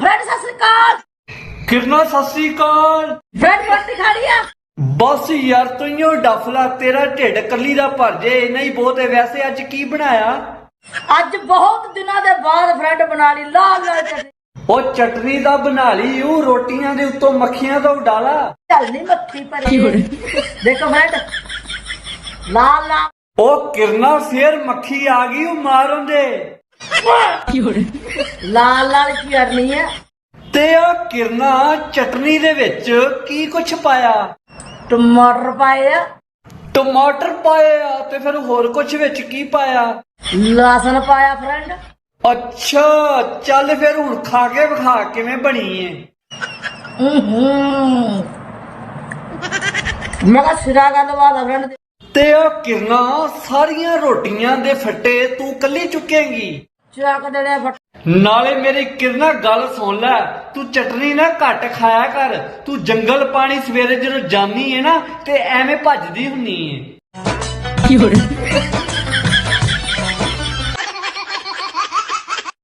Friend Sat Sri ਅਕਾਲ। ਕਿਰਨਾ ਸਤਿ ਸ੍ਰੀ ਅਕਾਲ। Friend ਰੋਟੀ ਖਾ ਲਈ ਆ ਬਸ ਯਾਰ ਤੂੰ ਡਫਲਾ ਤੇਰਾ ਢਿੱਡ ਕੱਲੀ ਦਾ ਭਰ ਜੇ ਇੰਨਾ ਹੀ ਬਹੁਤ ਹੈ। ਵੈਸੇ ਅੱਜ ਕੀ ਬਣਾਇਆ? ਅੱਜ ਬਹੁਤ ਦਿਨਾਂ ਦੇ ਬਾਅਦ ਫਰੈਂਡ ਬਣਾ ਲਈ ਲਾਲ ਲਾਲ ਚਟਨੀ। ਉਹ ਚਟਨੀ ਦਾ ਬਣਾ ਲਈ ਉਹ ਰੋਟੀਆਂ ਦੇ ਉੱਤੋਂ ਮੱਖੀਆਂ ਦਾ ਉਡਾਲਾ। ਚੱਲ ਨਹੀਂ ਮੱਖੀ ਪਰੀ ਦੇਖੋ ਫਰੈਂਡ ਲਾਲ ਲਾਲ। ਉਹ ਕਿਰਨਾ ਫੇਰ ਮੱਖੀ ਆ ਗਈ ਉਹ ਮਾਰਨ ਦੇ ਲਾਲ ਲਾਲ ਚਟਨੀ ਹੈ ਤੇ ਉਹ ਕਿਰਨਾ ਚਟਨੀ ਦੇ ਵਿੱਚ ਕੀ ਕੁਛ ਪਾਇਆ? ਟਮਾਟਰ ਪਾਏ ਆ। ਟਮਾਟਰ ਪਾਏ ਆ ਤੇ ਫਿਰ ਹੋਰ ਕੁਛ ਵਿੱਚ ਕੀ ਪਾਇਆ? ਲਸਣ ਪਾਇਆ ਫਰੈਂਡ। ਅੱਛਾ ਚੱਲ ਫਿਰ ਹੁਣ ਖਾ ਕੇ ਵਿਖਾ ਕਿਵੇਂ ਬਣੀ ਏ। ਹੂੰ। ਮੈਂ ਕਿਹਾ ਸਿਰਾ ਗੱਲ ਵਾਲਾ ਫਰੈਂਡ। ਤੇ ਉਹ ਕਿਰਨਾ ਸਾਰੀਆਂ ਰੋਟੀਆਂ ਦੇ ਫੱਟੇ ਤੂੰ ਕੱਲੀ ਚੁੱਕੇਂਗੀ। ਚੱਕ ਦੇਣੇ ਫਟ ਨਾਲੇ ਮੇਰੀ ਕਿਰਨਾ ਗੱਲ ਸੁਣ ਲੈ, ਤੂੰ ਚਟਨੀ ਨਾ ਘੱਟ ਖਾਇਆ ਕਰ। ਤੂੰ ਜੰਗਲ ਪਾਣੀ ਸਵੇਰੇ ਜਦੋਂ ਜਾਨੀ ਹੈ ਨਾ, ਤੇ ਐਵੇਂ ਭੱਜਦੀ ਹੁੰਨੀ ਏ।